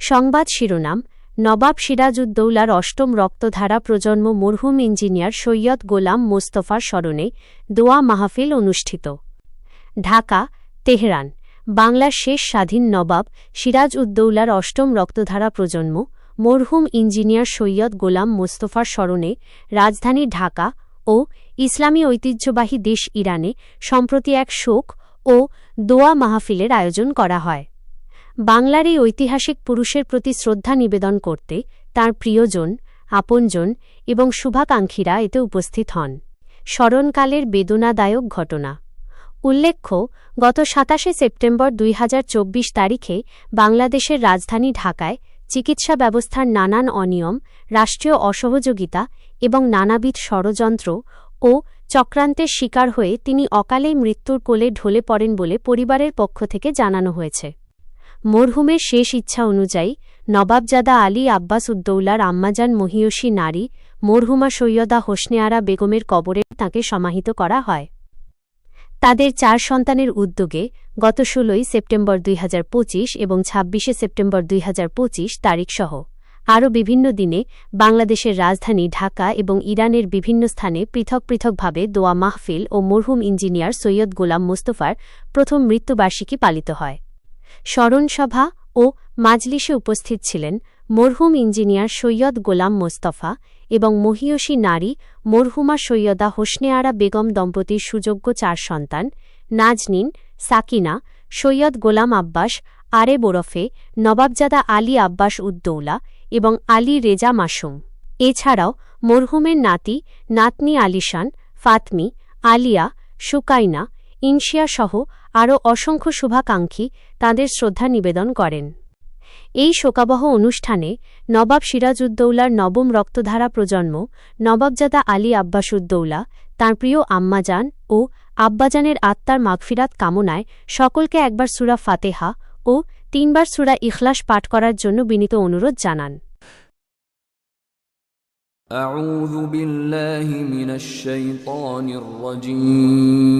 সংবাদ শিরোনাম, নবাব সিরাজউদ্দৌলার অষ্টম রক্তধারা প্রজন্ম মরহুম ইঞ্জিনিয়ার সৈয়দ গোলাম মোস্তফার স্মরণে দোয়া মাহফিল অনুষ্ঠিত। ঢাকা, তেহরান, বাংলার শেষ স্বাধীন নবাব সিরাজ উদ্দৌলার অষ্টম রক্তধারা প্রজন্ম মরহুম ইঞ্জিনিয়ার সৈয়দ গোলাম মোস্তফার স্মরণে রাজধানী ঢাকা ও ইসলামী ঐতিহ্যবাহী দেশ ইরানে সম্প্রতি এক শোক ও দোয়া মাহফিলের আয়োজন করা হয়। বাংলার এই ঐতিহাসিক পুরুষের প্রতি শ্রদ্ধা নিবেদন করতে তার প্রিয়জন, আপনজন এবং শুভাকাঙ্ক্ষীরা এতে উপস্থিত হন। স্মরণকালের বেদনাদায়ক ঘটনা। উল্লেখ্য, গত সাতাশে সেপ্টেম্বর দুই হাজার চব্বিশ তারিখে বাংলাদেশের রাজধানী ঢাকায় চিকিৎসা ব্যবস্থার নানান অনিয়ম, রাষ্ট্রীয় অসহযোগিতা এবং নানাবিধ ষড়যন্ত্র ও চক্রান্তের শিকার হয়ে তিনি অকালেই মৃত্যুর কোলে ঢলে পড়েন বলে পরিবারের পক্ষ থেকে জানানো হয়েছে। মরহুমের শেষ ইচ্ছা অনুযায়ী নবাবজাদা আলী আব্বাস উদ্দৌলার আম্মাজান মহিয়সী নারী মরহুমা সৈয়দা হোসনেয়ারা বেগমের কবরে তাঁকে সমাহিত করা হয়। তাদের চার সন্তানের উদ্যোগে গত ষোলোই সেপ্টেম্বর দুই হাজার পঁচিশ এবং ছাব্বিশে সেপ্টেম্বর দুই তারিখসহ আরও বিভিন্ন দিনে বাংলাদেশের রাজধানী ঢাকা এবং ইরানের বিভিন্ন স্থানে পৃথক পৃথকভাবে দোয়া মাহফিল ও মরহুম ইঞ্জিনিয়ার সৈয়দ গোলাম মোস্তফার প্রথম মৃত্যুবার্ষিকী পালিত হয়। স্মরণসভা ও মাজলিসে উপস্থিত ছিলেন মরহুম ইঞ্জিনিয়ার সৈয়দ গোলাম মোস্তফা এবং মহিয়সী নারী মরহুমা সৈয়দা হোসনেয়ারা বেগম দম্পতির সুযোগ্য চার সন্তান, নাজনিন, সাকিনা, সৈয়দ গোলাম আব্বাস, আরে ওরফে, নবাবজাদা আলী আব্বাস উদ্দৌলা এবং আলী রেজা মাসুম। এছাড়াও মরহুমের নাতি নাতনি আলিশান, ফাতমি, আলিয়া, সুকাইনা ইনশিয়াসহ আরও অসংখ্য শুভাকাঙ্ক্ষী তাঁদের শ্রদ্ধা নিবেদন করেন এই শোকাবহ অনুষ্ঠানে নবাব সিরাজউদ্দৌলার নবম রক্তধারা প্রজন্ম নবাবজাদা আলী আব্বাসুদ্দৌলা তাঁর প্রিয় আম্মাজান ও আব্বাজানের আত্মার মাগফিরাত কামনায় সকলকে একবার সুরা ফাতেহা ও তিনবার সুরা ইখলাস পাঠ করার জন্য বিনীত অনুরোধ জানান أعوذ بالله من الشيطان الرجيم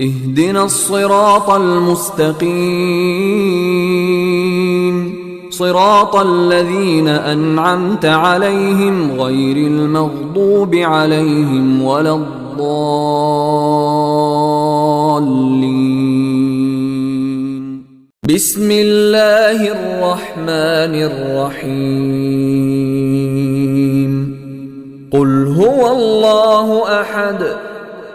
اهدنا الصراط المستقيم. صراط الذين أنعمت عليهم غير المغضوب عليهم ولا الضالين. بسم الله الرحمن الرحيم. قل هو الله أحد.